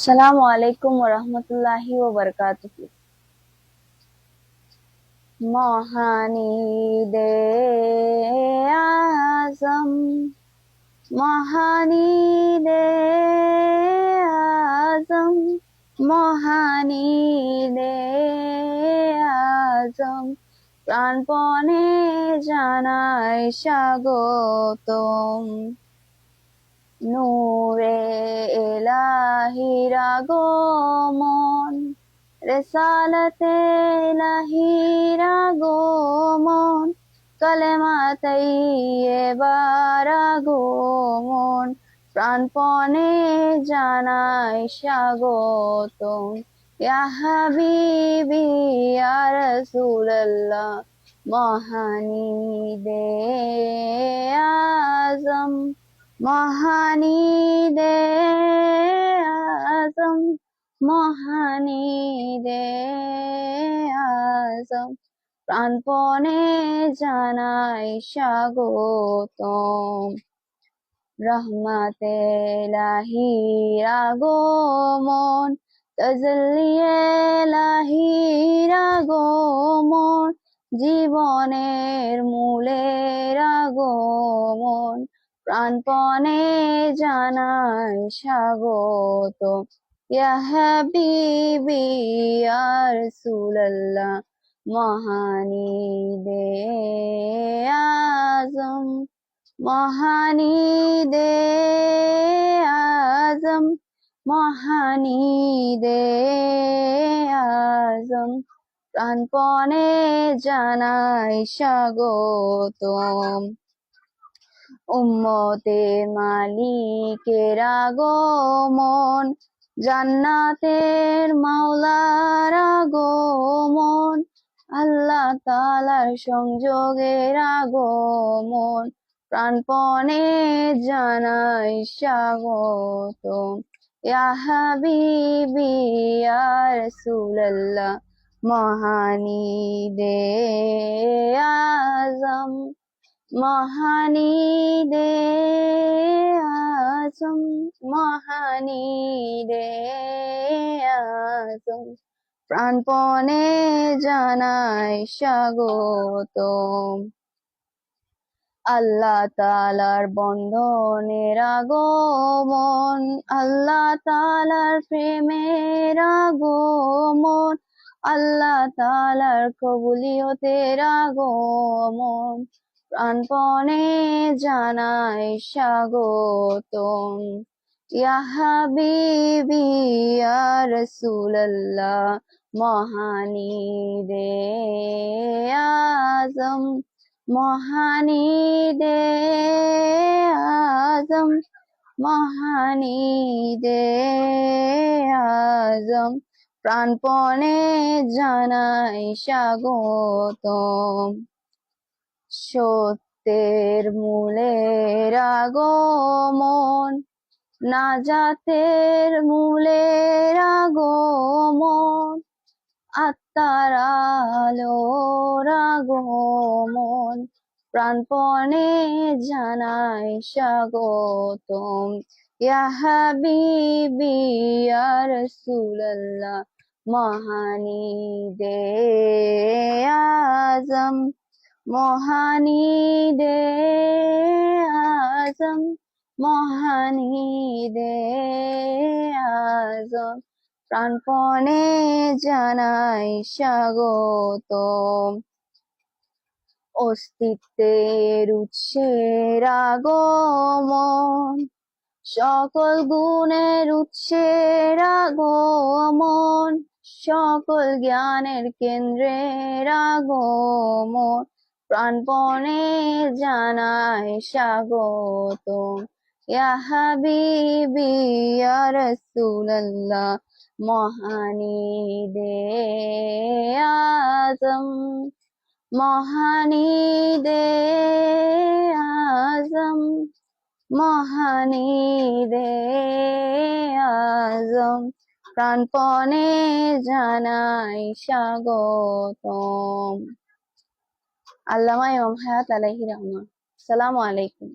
আসসালামু আলাইকুম রহমতুল্লাহি ও বরকাতুহু। মহানিদে আজম মহানিদে আজম মহানিদে আজম। প্রাণপণে জানাই স্বাগতম। নূরে এলাহির আগমন রেসালতে এলাহির আগমন কলেমাতাই এবার আগমন, প্রাণপণে জানাই স্বাগতম। ইয়া হাবিবি, ইয়া রাসূলুল্লাহ মহানিদে আজম। মহানিদে আজম মহানিদে আজম। প্রাণপণে জানাই স্বাগতম। রহমাতে লাহির আগমন তজলিয়ে লাহির আগমন, জীবনের মূলের আগমন। প্রাণপণে জানাই স্বাগত ইয়া হাবিবি ইয়া রাসূলুল্লাহ মহানিদে আজম মহানিদে আজম মহানিদে আজম। প্রাণপণে জানাই স্বাগতম। উম্মতে মালিকের আগমন, জান্নাতের মাওলার আগমন, আল্লাহ তালার সংযোগের আগমন, প্রাণপণে জানাই স্বাগত। হাবিবি, ইয়া রাসূলুল্লাহ, মহানিদে আজম। মহানিদে আজম মহানিদে আজম। প্রাণপণে জানাই স্বাগত আল্লাহ তালার বন্ধনের আগমন, আল্লাহ তালার প্রেমের আগমন, আল্লাহ তালার কবুলিয়তের আগমন। প্রাণপণে জানাই স্বাগতম। ইয়া হাবিবি ইয়া রাসূলুল্লাহ মহানিদে আজম মহানিদে আজম মহানিদে আজম। প্রাণপণে জানাই স্বাগতম। সত্যের মূলের আগমন নাজাতের মূলের আগমন, আত্মার আলোর আগমন। প্রাণপণে জানাই স্বাগতম ইয়া হাবিবি ইয়া রাসূলুল্লাহ মহানিদে আজম। মহানিদে আজম মহানিদে আজম। প্রাণপণে জানাই স্বাগত অস্তিত্বের উৎসের আগমন, সকল গুণের উৎসের আগমন, সকল জ্ঞানের কেন্দ্রের আগমন। প্রাণপণে জানাই স্বাগত ইয়া হাবিবি, ইয়া রাসূলুল্লাহ মহানিদে আজম মহানিদে আজম মহানিদে আজম। প্রাণপণে জানাই স্বাগতম। আল্লামা ইমাম হায়াত আলাইহি রহমান। আসসালামু আলাইকুম।